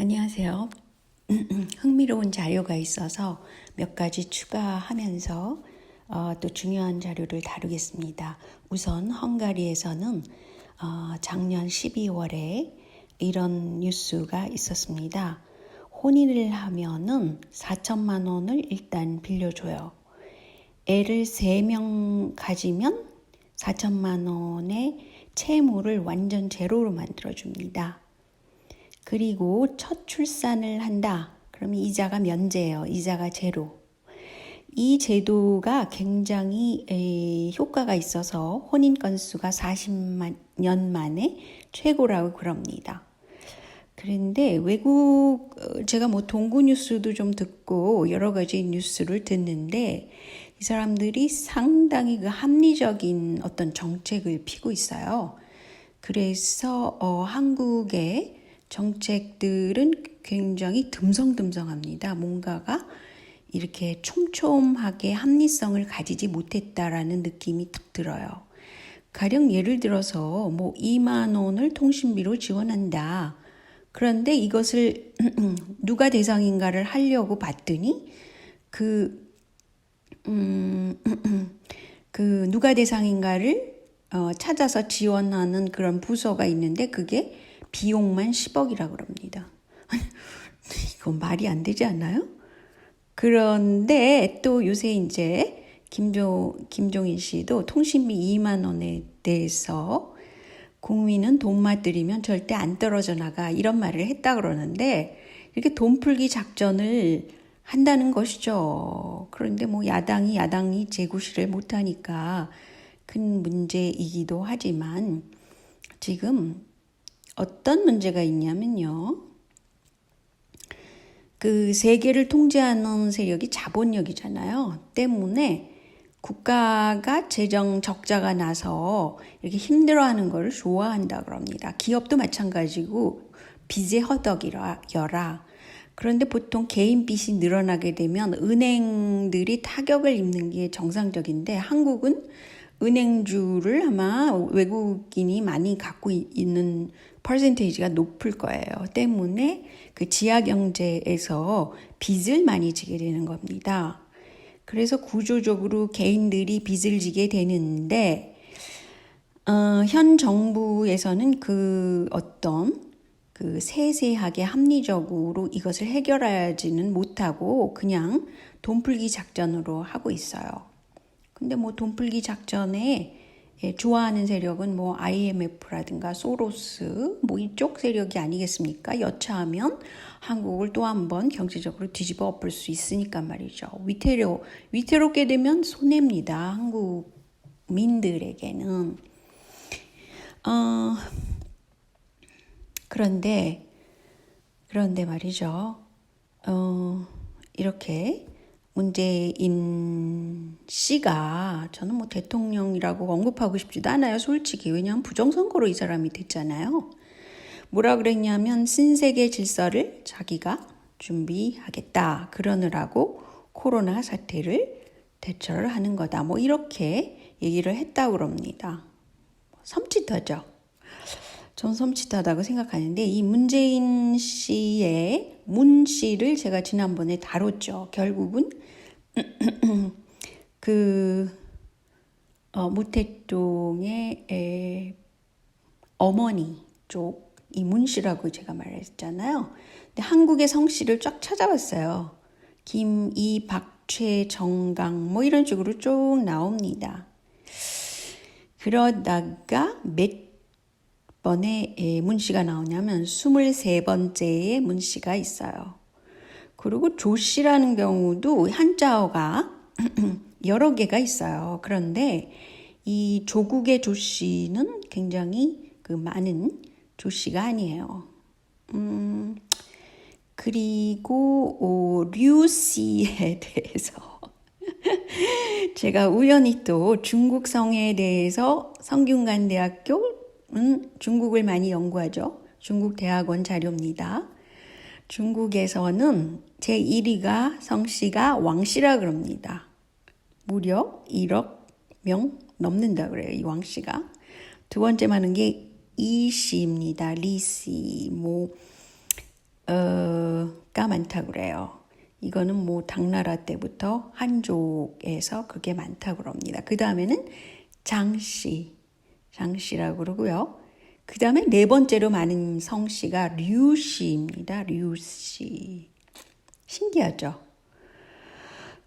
안녕하세요. 흥미로운 자료가 있어서 몇 가지 추가하면서 어, 또 중요한 자료를 다루겠습니다. 우선 헝가리에서는 어, 작년 12월에 이런 뉴스가 있었습니다. 혼인을 하면은 4천만 원을 일단 빌려줘요. 애를 3명 가지면 4천만 원의 채무를 완전 제로로 만들어줍니다. 그리고 첫 출산을 한다. 그러면 이자가 면제예요. 이자가 제로. 이 제도가 굉장히 에, 효과가 있어서 혼인 건수가 40년 만에 최고라고 그럽니다. 그런데 외국 어, 제가 뭐 동구 뉴스도 좀 듣고 여러 가지 뉴스를 듣는데 이 사람들이 상당히 그 합리적인 어떤 정책을 피고 있어요. 그래서 어, 한국의 정책들은 굉장히 듬성듬성합니다. 뭔가가 이렇게 촘촘하게 합리성을 가지지 못했다라는 느낌이 딱 들어요. 가령 예를 들어서 뭐 2만 원을 통신비로 지원한다. 그런데 이것을 누가 대상인가를 하려고 봤더니 그, 음, 그 누가 대상인가를 어, 찾아서 지원하는 그런 부서가 있는데 그게 비용만 10억이라고 그럽니다. 이거 말이 안 되지 않나요? 그런데 또 요새 이제 김종, 김종인 씨도 통신비 2만 원에 대해서 국민은 돈만 들이면 절대 안 떨어져 나가 이런 말을 했다 그러는데 이렇게 돈 풀기 작전을 한다는 것이죠. 그런데 뭐 야당이 야당이 재구시를 못하니까 큰 문제이기도 하지만 지금 어떤 문제가 있냐면요. 그 세계를 통제하는 세력이 자본력이잖아요. 때문에 국가가 재정 적자가 나서 이렇게 힘들어하는 것을 좋아한다 그럽니다. 기업도 마찬가지고 빚의 허덕이여라. 그런데 보통 개인 빚이 늘어나게 되면 은행들이 타격을 입는 게 정상적인데 한국은 은행주를 아마 외국인이 많이 갖고 있는 퍼센테이지가 높을 거예요. 때문에 그 지하 경제에서 빚을 많이 지게 되는 겁니다. 그래서 구조적으로 개인들이 빚을 지게 되는데 어, 현 정부에서는 그 어떤 그 세세하게 합리적으로 이것을 해결하지는 못하고 그냥 돈풀기 작전으로 하고 있어요. 근데 뭐 돈풀기 작전에 예, 좋아하는 세력은 뭐 IMF라든가 소로스 뭐 이쪽 세력이 아니겠습니까? 여차하면 한국을 또 한 번 경제적으로 뒤집어 엎을 수 있으니까 말이죠. 위태로 위태롭게 되면 손해입니다. 한국민들에게는 어, 그런데 그런데 말이죠. 어, 이렇게 문재인 씨가 저는 뭐 대통령이라고 언급하고 싶지도 않아요. 솔직히. 왜냐하면 부정선거로 이 사람이 됐잖아요. 뭐라 그랬냐면 신세계 질서를 자기가 준비하겠다. 그러느라고 코로나 사태를 대처를 하는 거다. 뭐 이렇게 얘기를 했다고 그럽니다. 섬찟하죠. 전 섬찟하다고 생각하는데 이 문재인 씨의 문 씨를 제가 지난번에 다뤘죠. 결국은 그 어, 무태동의 에, 어머니 쪽 이문 씨라고 제가 말했잖아요. 근데 한국의 성 씨를 쫙 찾아봤어요. 김, 이, 박, 최, 정강 뭐 이런 식으로 쭉 나옵니다. 그러다가 몇 번의 문씨가 나오냐면 23번째의 문씨가 있어요. 그리고 조씨라는 경우도 한자어가 여러 개가 있어요. 그런데 이 조국의 조씨는 굉장히 그 많은 조씨가 아니에요. 음, 그리고 오, 류씨에 대해서 제가 우연히 또 중국 성에 대해서 성균관대학교 은 중국을 많이 연구하죠. 중국 대학원 자료입니다. 중국에서는 제 1위가 성씨가 왕씨라 그럽니다. 무려 1억 명 넘는다 그래요. 이 왕씨가. 두 번째 많은 게 이씨입니다. 리씨. 뭐 어, 가 많다 그래요. 이거는 뭐 당나라 때부터 한족에서 그게 많다 그럽니다. 그 다음에는 장씨, 장씨라고 그러고요. 그 다음에 네 번째로 많은 성씨가 류씨입니다. 류씨. 신기하죠?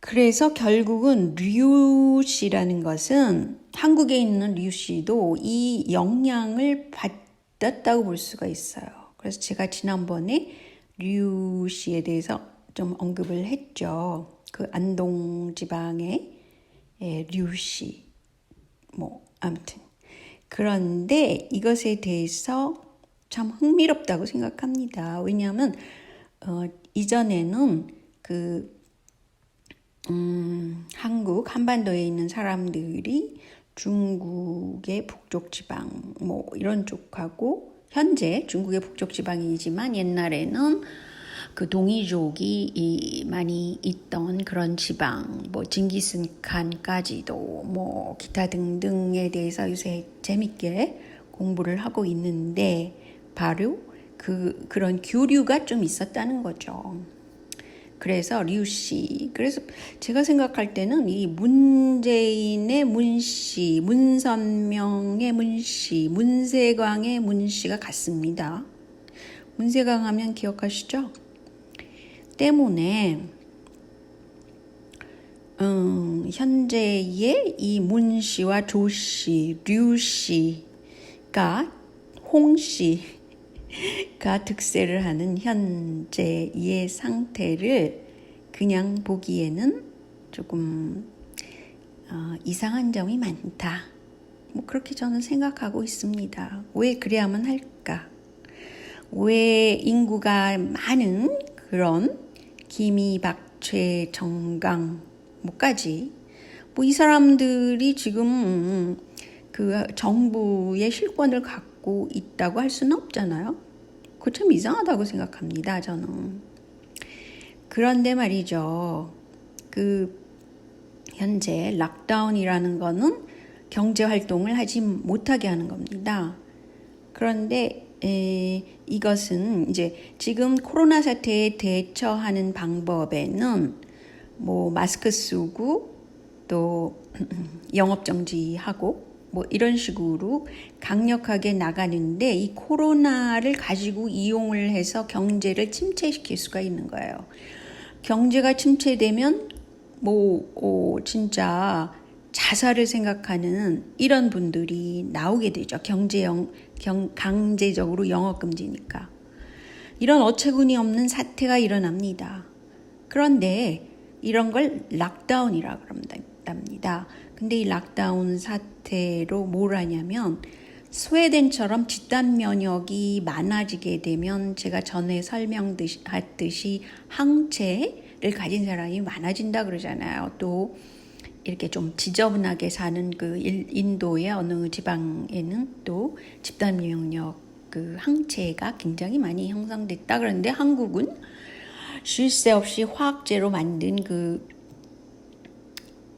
그래서 결국은 류씨라는 것은 한국에 있는 류씨도 이 영향을 받았다고 볼 수가 있어요. 그래서 제가 지난번에 류씨에 대해서 좀 언급을 했죠. 그 안동 지방의 예, 류씨. 뭐 아무튼 그런데 이것에 대해서 참 흥미롭다고 생각합니다. 왜냐하면 어, 이전에는 그 음, 한국 한반도에 있는 사람들이 중국의 북쪽 지방 뭐 이런 쪽하고 현재 중국의 북쪽 지방이지만 옛날에는 그 동이족이 이 많이 있던 그런 지방, 뭐 징기스칸까지도 뭐 기타 등등에 대해서 요새 재밌게 공부를 하고 있는데 바로 그 그런 교류가 좀 있었다는 거죠. 그래서 류씨. 그래서 제가 생각할 때는 이 문재인의 문씨, 문선명의 문씨, 문세광의 문씨가 같습니다. 문세광 하면 기억하시죠? 때문에 음, 현재의 이 문 씨와 조 씨, 류 씨가 홍 씨 가 득세를 하는 현재의 상태를 그냥 보기에는 조금 어, 이상한 점이 많다. 뭐 그렇게 저는 생각하고 있습니다. 왜 그래야만 할까? 왜 인구가 많은 그런 김이, 박최, 정강 뭐까지 뭐 이 사람들이 지금 그 정부의 실권을 갖고 있다고 할 수는 없잖아요. 그거 참 이상하다고 생각합니다, 저는. 그런데 말이죠. 그, 현재 락다운이라는 거는 경제 활동을 하지 못하게 하는 겁니다. 그런데 에, 이것은 이제 지금 코로나 사태에 대처하는 방법에는 뭐 마스크 쓰고 또 영업 정지하고 뭐 이런 식으로 강력하게 나가는데 이 코로나를 가지고 이용을 해서 경제를 침체시킬 수가 있는 거예요. 경제가 침체되면 뭐 오, 진짜 자살을 생각하는 이런 분들이 나오게 되죠. 경제영 경, 강제적으로 영업 금지니까 이런 어처구니 없는 사태가 일어납니다. 그런데 이런 걸 락다운이라 그럽니다. 근데 이 락다운 사태로 뭘 하냐면 스웨덴처럼 집단 면역이 많아지게 되면 제가 전에 설명했듯이 항체를 가진 사람이 많아진다 그러잖아요. 또 이렇게 좀 지저분하게 사는 그 인도의 어느 지방에는 또 집단 면역 그 항체가 굉장히 많이 형성됐다 그러는데 한국은 쉴 새 없이 화학제로 만든 그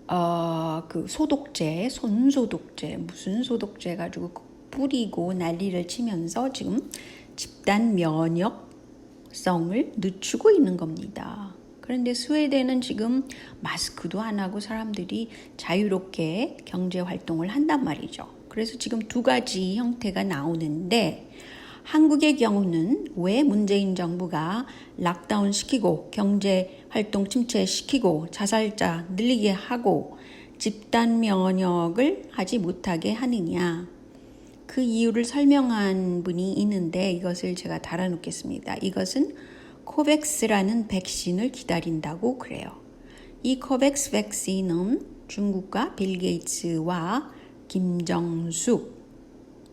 어, 그 소독제, 손 소독제, 무슨 소독제 가지고 뿌리고 난리를 치면서 지금 집단 면역성을 늦추고 있는 겁니다. 그런데 스웨덴은 지금 마스크도 안 하고 사람들이 자유롭게 경제 활동을 한단 말이죠. 그래서 지금 두 가지 형태가 나오는데 한국의 경우는 왜 문재인 정부가 락다운 시키고 경제 활동 침체시키고 자살자 늘리게 하고 집단 면역을 하지 못하게 하느냐. 그 이유를 설명한 분이 있는데 이것을 제가 달아놓겠습니다. 이것은 코백스라는 백신을 기다린다고 그래요. 이 코백스 백신은 중국과 빌 게이츠와 김정숙,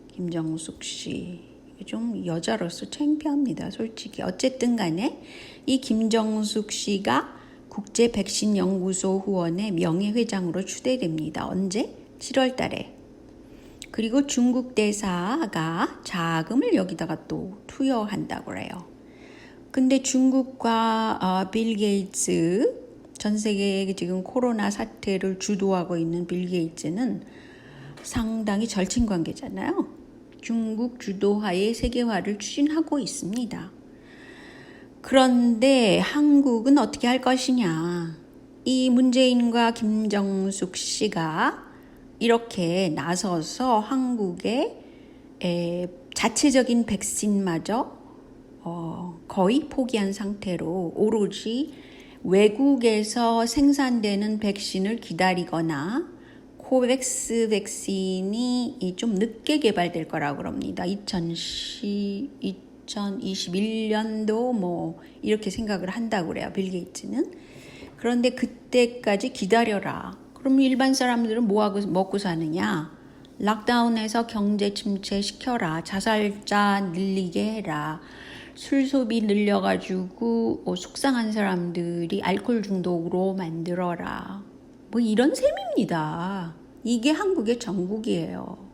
김정숙 씨, 좀 여자로서 창피합니다. 솔직히. 어쨌든 간에 이 김정숙 씨가 국제 백신 연구소 후원의 명예회장으로 추대됩니다. 언제? 7월 달에. 그리고 중국 대사가 자금을 여기다가 또 투여한다고 해요. 근데 중국과 어, 빌 게이츠 전 세계에 지금 코로나 사태를 주도하고 있는 빌 게이츠는 상당히 절친 관계잖아요. 중국 주도하에 세계화를 추진하고 있습니다. 그런데 한국은 어떻게 할 것이냐? 이 문재인과 김정숙 씨가 이렇게 나서서 한국의 에, 자체적인 백신마저 어, 거의 포기한 상태로 오로지 외국에서 생산되는 백신을 기다리거나 코백스 백신이 이좀 늦게 개발될 거라고 그럽니다. 2010, 2021년도 뭐 이렇게 생각을 한다고 그래요. 빌 게이츠는. 그런데 그때까지 기다려라. 그럼 일반 사람들은 뭐 하고 먹고 사느냐? 락다운해서 경제 침체 시켜라. 자살자 늘리게 해라. 술 소비 늘려가지고 어, 속상한 사람들이 알코올 중독으로 만들어라. 뭐 이런 셈입니다. 이게 한국의 전국이에요.